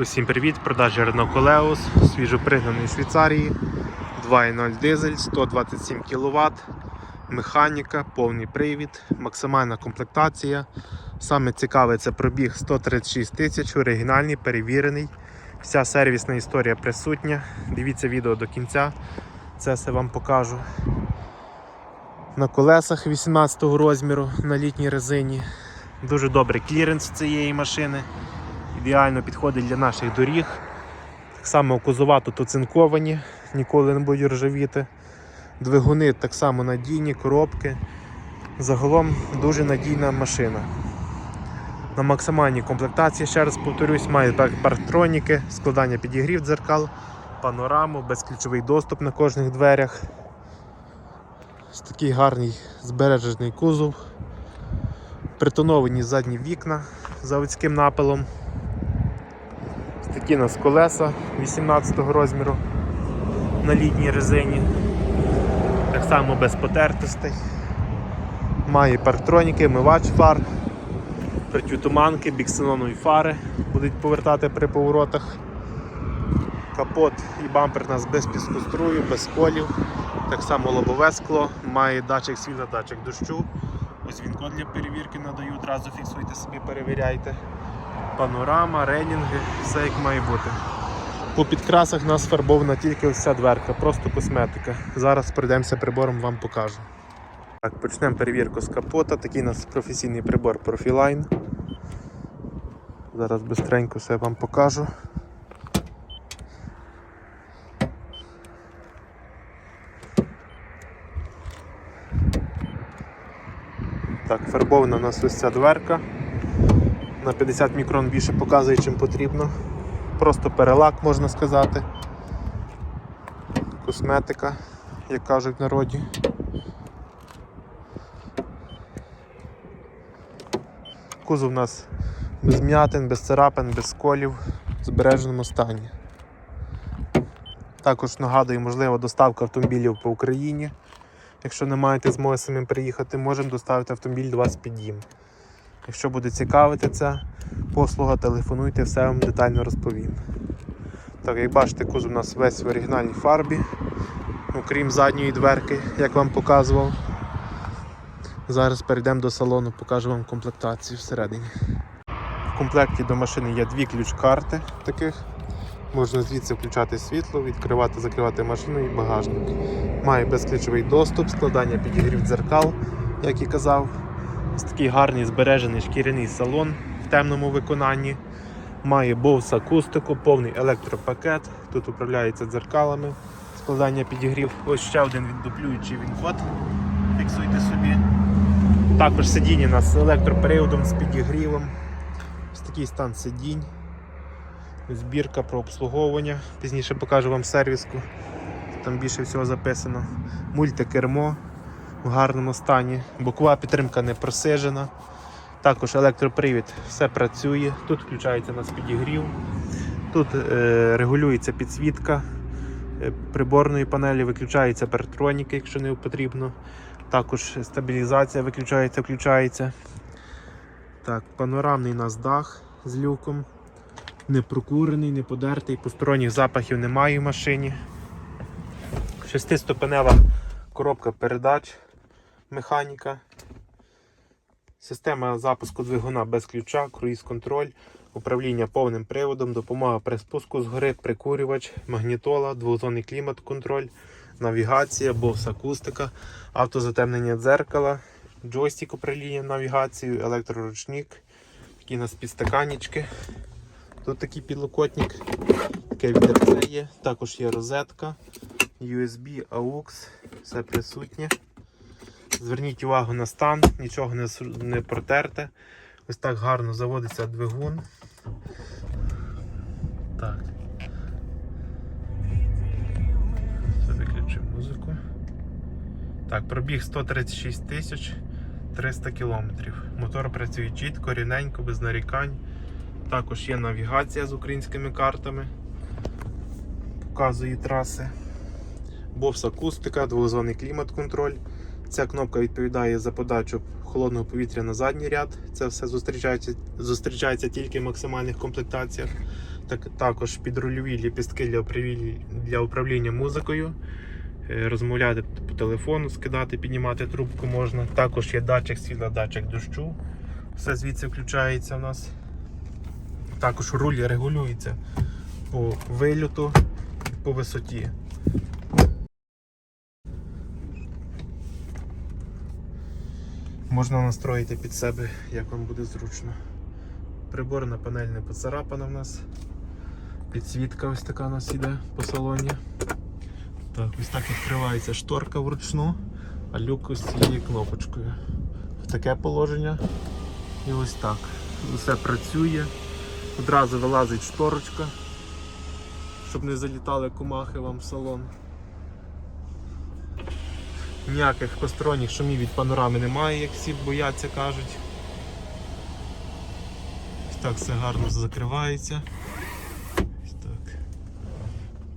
Усім привіт! Продажі Renault Coleos, свіжопригнаний Швейцарії, 2.0 дизель, 127 кВт, механіка, повний привід, максимальна комплектація. Саме цікаве це пробіг 136 тисяч, оригінальний, перевірений. Вся сервісна історія присутня. Дивіться відео до кінця, це все вам покажу. На колесах 18 розміру на літній резині. Дуже добрий кліренс цієї машини ідеально підходить для наших доріг. Так само кузова тут оцинковані, ніколи не будуть ржавіти. Двигуни так само надійні, коробки. Загалом дуже надійна машина. На максимальній комплектації, ще раз повторюсь, має парктроніки, складання підігрів дзеркал, панораму, безключовий доступ на кожних дверях. Ось такий гарний збережений кузов. Притоновані задні вікна заводським напилом. Такі у нас колеса 18 розміру на літній резині. Так само без потертостей. Має парктроніки, мивач фар, протитуманки, біксенонові фари будуть повертати при поворотах. Капот і бампер у нас без піскострую, без колів. Так само лобове скло, має датчик світла, датчик дощу. Ось він для перевірки надаю, одразу фіксуйте собі, перевіряйте. Панорама, ренінги, все як має бути. По підкрасах нас фарбована тільки ось ця дверка, просто косметика. Зараз пройдемося прибором, вам покажу. Так, Почнемо перевірку з капота. Такий у нас професійний прибор Profiline. Зараз швидко все вам покажу. Так, фарбована у нас ось ця дверка. На 50 мікрон більше показує, чим потрібно. Просто перелак можна сказати. Косметика, як кажуть в народі. Кузов у нас без м'ятин, без царапин, без сколів, в збереженому стані. Також нагадую, можлива доставка автомобілів по Україні. Якщо не маєте змоги самим приїхати, можемо доставити автомобіль до вас під дім. Якщо буде цікавити ця послуга, телефонуйте, все вам детально розповім. Так, як бачите, кузов у нас весь в оригінальній фарбі, окрім задньої дверки, як вам показував. Зараз перейдемо до салону, покажу вам комплектацію всередині. В комплекті до машини є дві ключ-карти таких. Можна звідси включати світло, відкривати, закривати машину і багажник. Має безключовий доступ, складання підігрів дзеркал, як і казав. Ось такий гарний збережений шкіряний салон в темному виконанні. Має Bose акустику, повний електропакет. Тут управляється дзеркалами, складання підігрів. Ось ще один віддуплюючий він-код. Фіксуйте собі. Також сидіння у нас з електроприводом, з підігрівом. Ось такий стан сидінь. Збірка про обслуговування. Пізніше покажу вам сервіску. Там більше всього записано. Мультикермо в гарному стані. Бокова підтримка не просижена. Також електропривід все працює. Тут включається у нас підігрів. Тут е, регулюється підсвітка е, приборної панелі, виключаються партроніки, якщо не потрібно. Також стабілізація виключається, включається. Так, панорамний у нас дах з люком. Не прокурений, не подертий, посторонніх запахів немає в машині. Шестиступенева коробка передач, механіка. Система запуску двигуна без ключа, круїз-контроль, управління повним приводом, допомога при спуску згори, прикурювач, магнітола, двозонний клімат-контроль, навігація, бовс акустика, автозатемнення дзеркала, джойстик управління навігацією, електроручник, такі у нас підстаканічки. Тут такий підлокотник, таке відерце є, також є розетка, USB, AUX, все присутнє. Зверніть увагу на стан, нічого не, не протерте. Ось так гарно заводиться двигун. Так. Все, виключив музику. Так, пробіг 136 тисяч 300 кілометрів. Мотор працює чітко, рівненько, без нарікань. Також є навігація з українськими картами. Показує траси. Бовс акустика, двозонний клімат-контроль. Ця кнопка відповідає за подачу холодного повітря на задній ряд. Це все зустрічається, зустрічається тільки в максимальних комплектаціях. Так, також підрульові ліпістки для, управління- музикою. Е, Розмовляти по телефону, скидати, піднімати трубку можна. Також є датчик світла, датчик дощу. Все звідси включається в нас. Також руль регулюється по вильоту і по висоті. Можна настроїти під себе, як вам буде зручно. Приборна панель не поцарапана в нас. Підсвітка ось така у нас іде по салоні. Так, ось так відкривається шторка вручну, а люк ось цією кнопочкою. В таке положення. І ось так. Все працює. Одразу вилазить шторочка, щоб не залітали комахи вам в салон. Ніяких посторонніх шумів від панорами немає, як всі бояться кажуть. Так все гарно закривається. Так.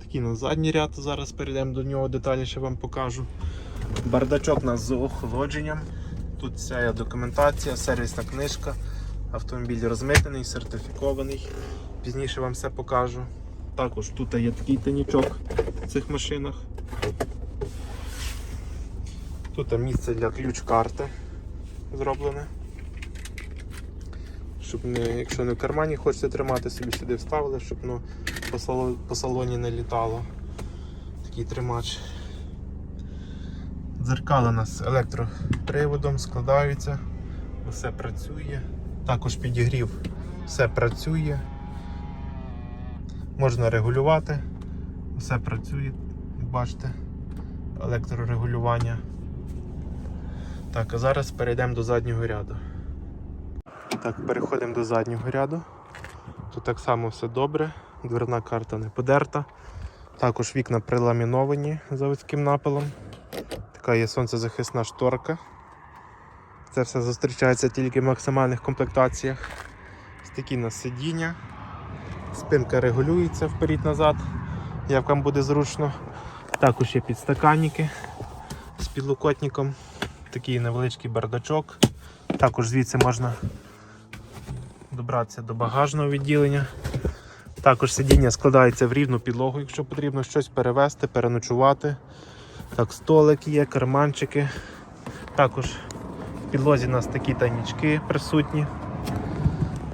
Такий на задній ряд, зараз перейдемо до нього детальніше вам покажу. Бардачок у нас з охолодженням. Тут вся є документація, сервісна книжка. Автомобіль розмитнений, сертифікований. Пізніше вам все покажу. Також тут є такий тайнічок в цих машинах. Тут місце для ключ-карти зроблене. Щоб не, якщо не в кармані хочете тримати, собі сюди вставили, щоб ну, по, сало- по салоні не літало. Такий тримач. Дзеркала у нас електроприводом складаються, все працює. Також підігрів, все працює. Можна регулювати, все працює, бачите, електрорегулювання. Так, а зараз перейдемо до заднього ряду. Так, переходимо до заднього ряду. Тут так само все добре, дверна карта не подерта. Також вікна приламіновані заводським напилом. Така є сонцезахисна шторка. Це все зустрічається тільки в максимальних комплектаціях. Такі на сидіння. Спинка регулюється вперед-назад, як вам буде зручно. Також є підстаканники з підлокотником. Такий невеличкий бардачок. Також звідси можна добратися до багажного відділення. Також сидіння складається в рівну підлогу, якщо потрібно щось перевезти, переночувати. Так, столик є, карманчики. Також в підлозі у нас такі тайнічки присутні.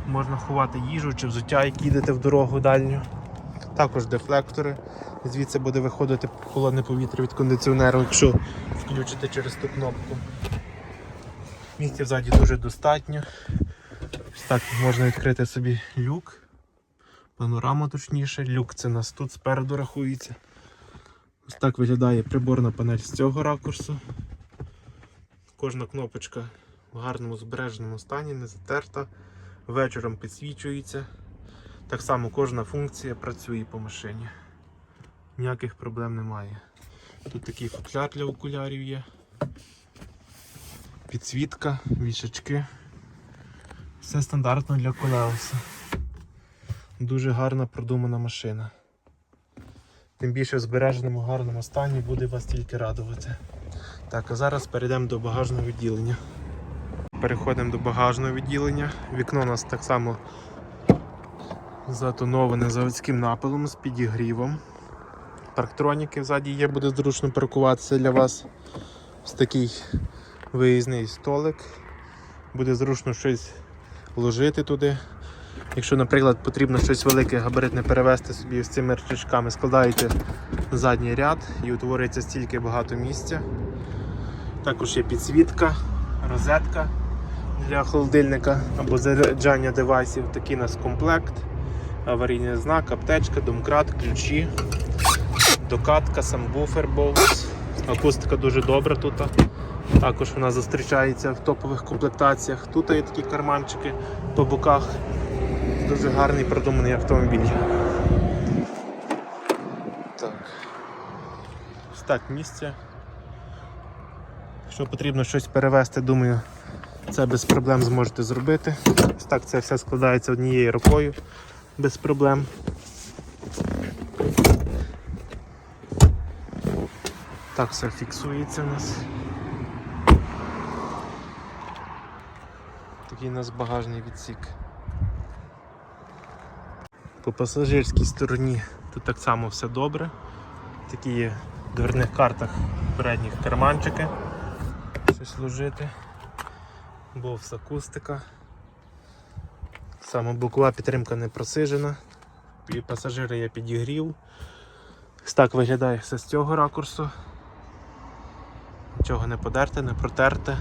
Можна ховати їжу чи взуття, які йдете в дорогу дальню. Також дефлектори. Звідси буде виходити холодне повітря від кондиціонеру, якщо включите через ту кнопку. Місця взаді дуже достатньо. Ось так можна відкрити собі люк. Панорама точніше. Люк це нас тут спереду рахується. Ось так виглядає приборна панель з цього ракурсу. Кожна кнопочка в гарному збереженому стані, не затерта. Вечором підсвічується. Так само кожна функція працює по машині. Ніяких проблем немає. Тут такий футляр для окулярів є. Підсвітка, вішачки. Все стандартно для колеоса. Дуже гарна продумана машина. Тим більше в збереженому гарному стані буде вас тільки радувати. Так, а зараз перейдемо до багажного відділення. Переходимо до багажного відділення. Вікно у нас так само затоноване заводським напилом з підігрівом. Парктроніки ззаді є, буде зручно паркуватися для вас. Ось такий виїзний столик. Буде зручно щось ложити туди. Якщо, наприклад, потрібно щось велике габаритне перевезти собі з цими рычажками, складаєте задній ряд і утворюється стільки багато місця. Також є підсвітка, розетка для холодильника або заряджання девайсів. Такий у нас комплект, аварійний знак, аптечка, домкрат, ключі, докатка, самбуфер боус. Акустика дуже добра тут. Також вона зустрічається в топових комплектаціях. Тут є такі карманчики по боках. Дуже гарний продуманий автомобіль. Так. Ось місце. Якщо потрібно щось перевезти, думаю, це без проблем зможете зробити. Ось так це все складається однією рукою без проблем. Так все фіксується у нас. Такий у нас багажний відсік. По пасажирській стороні тут так само все добре. Такі є в дверних картах передніх карманчики. Щось служити. Бовс акустика. Саме бокова підтримка не просижена. Пасажири я підігрів. Так виглядає все з цього ракурсу. Нічого не подерте, не протерте.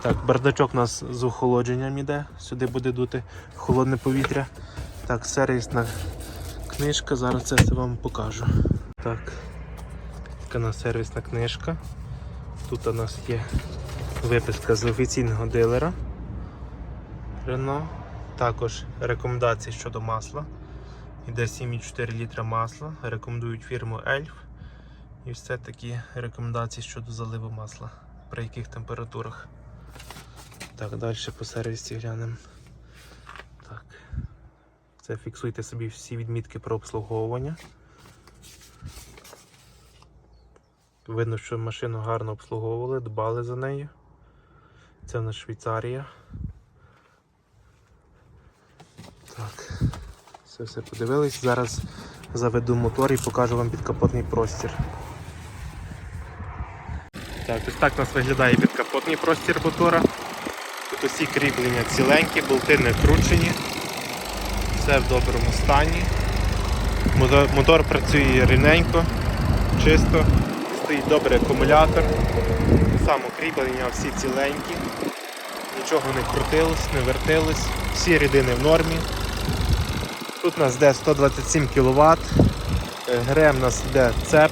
Так, бардачок у нас з охолодженням іде, сюди буде дути холодне повітря. Так, сервісна книжка, зараз це все вам покажу. Так, така у нас сервісна книжка. Тут у нас є виписка з офіційного дилера Renault. Також рекомендації щодо масла. Іде 7,4 літра масла. Рекомендують фірму Elf. І все такі рекомендації щодо заливу масла. При яких температурах. Так, далі по сервісі глянемо. Так. Це фіксуйте собі всі відмітки про обслуговування. Видно, що машину гарно обслуговували, дбали за нею. Це в нас Швейцарія. Так, це все подивились. Зараз заведу мотор і покажу вам підкапотний простір. Так, ось так у нас виглядає підкапотний простір мотора. Тут усі кріплення ціленькі, болти не кручені. Все в доброму стані. Мотор, мотор працює рівненько, чисто, стоїть добрий акумулятор. Само кріплення всі ціленькі, нічого не крутилось, не вертилось, всі рідини в нормі. Тут у нас йде 127 кВт, ГРМ у нас йде цеп,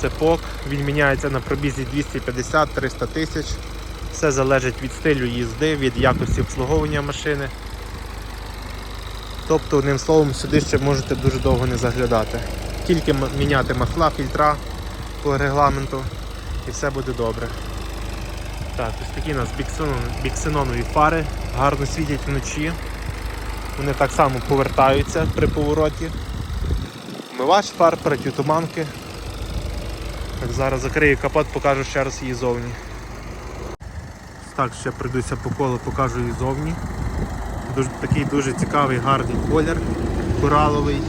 цепок, він міняється на пробізі 250-300 тисяч. Все залежить від стилю їзди, від якості обслуговування машини. Тобто, одним словом, сюди ще можете дуже довго не заглядати. Тільки міняти масла, фільтра по регламенту і все буде добре. Так, ось такі у нас біксенонові фари, гарно світять вночі. Вони так само повертаються при повороті. Мивач фар, протитуманки. Так, зараз закрию капот, покажу ще раз її зовні. Так, ще пройдуся по колу, покажу її зовні. Дуже, такий дуже цікавий, гарний колір, кораловий.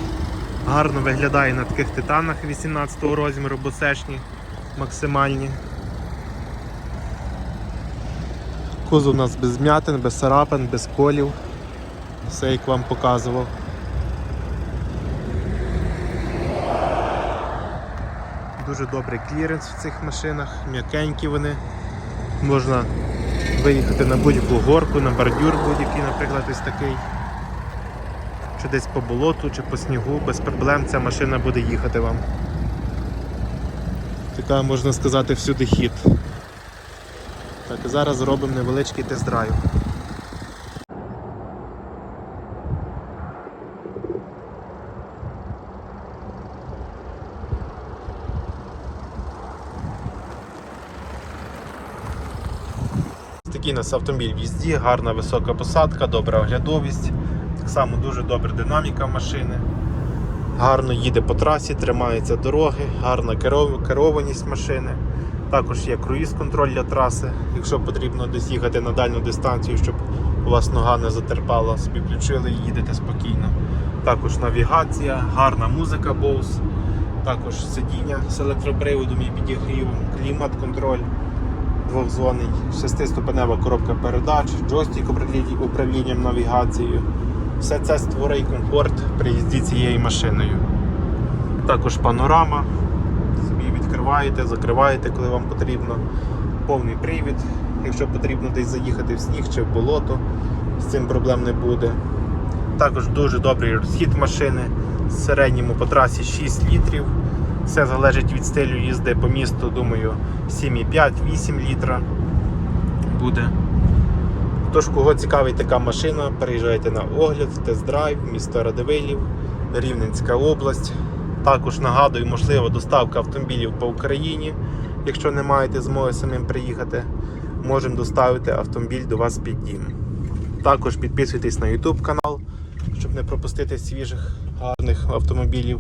Гарно виглядає на таких титанах 18 розміру, босешні, максимальні. Кузов у нас без м'ятин, без царапин, без колів. Все як вам показував. Дуже добрий кліренс в цих машинах, м'якенькі вони. Можна виїхати на будь-яку горку, на бордюр будь-який, наприклад, ось такий. Чи десь по болоту, чи по снігу, без проблем ця машина буде їхати вам. Така, можна сказати, всюди хід. Так, зараз зробимо невеличкий тест-драйв. Нас автомобіль в їзді, гарна висока посадка, добра оглядовість. Так само дуже добра динаміка машини. Гарно їде по трасі, тримається дороги, гарна керованість машини. Також є круїз-контроль для траси. Якщо потрібно десь їхати на дальню дистанцію, щоб у вас нога не затерпала, собі включили і їдете спокійно. Також навігація, гарна музика Bose, також сидіння з електроприводом і підігрівом, клімат-контроль двохзонний, шестиступенева коробка передач, джойстик управлінням навігацією. Все це створює комфорт при їзді цією машиною. Також панорама. Собі відкриваєте, закриваєте, коли вам потрібно. Повний привід. Якщо потрібно десь заїхати в сніг чи в болото, з цим проблем не буде. Також дуже добрий розхід машини. В середньому по трасі 6 літрів. Все залежить від стилю їзди по місту, думаю, 7,5-8 літра буде. Тож, кого цікавить така машина, переїжджайте на огляд, тест-драйв, місто Радивилів, Рівненська область. Також нагадую, можлива доставка автомобілів по Україні. Якщо не маєте змоги самим приїхати, можемо доставити автомобіль до вас під дім. Також підписуйтесь на YouTube канал, щоб не пропустити свіжих гарних автомобілів.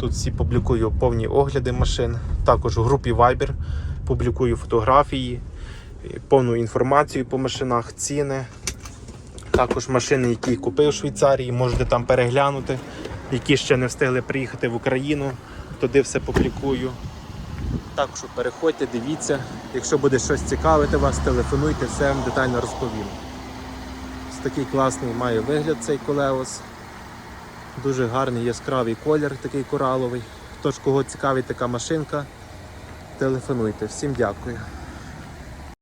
Тут всі публікую повні огляди машин. Також у групі Viber публікую фотографії, повну інформацію по машинах, ціни. Також машини, які купив в Швейцарії, можете там переглянути, які ще не встигли приїхати в Україну. Туди все публікую. Також переходьте, дивіться. Якщо буде щось цікавити вас, телефонуйте, все вам детально розповім. Ось такий класний має вигляд цей колеос. Дуже гарний яскравий колір, такий кораловий. Тож, кого цікавить така машинка, телефонуйте. Всім дякую.